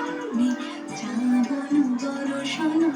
তুমি শ্রাবণ বড় শোনো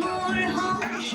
মোর হংস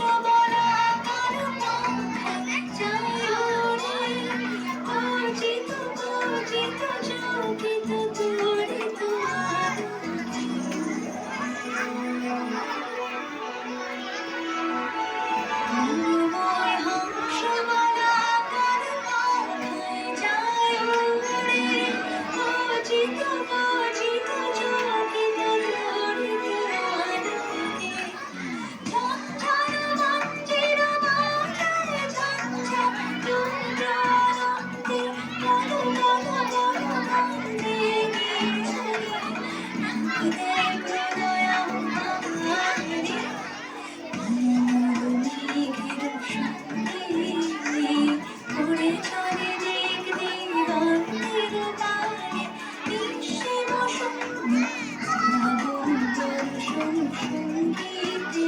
一滴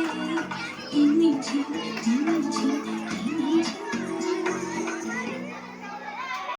一滴，一滴一滴。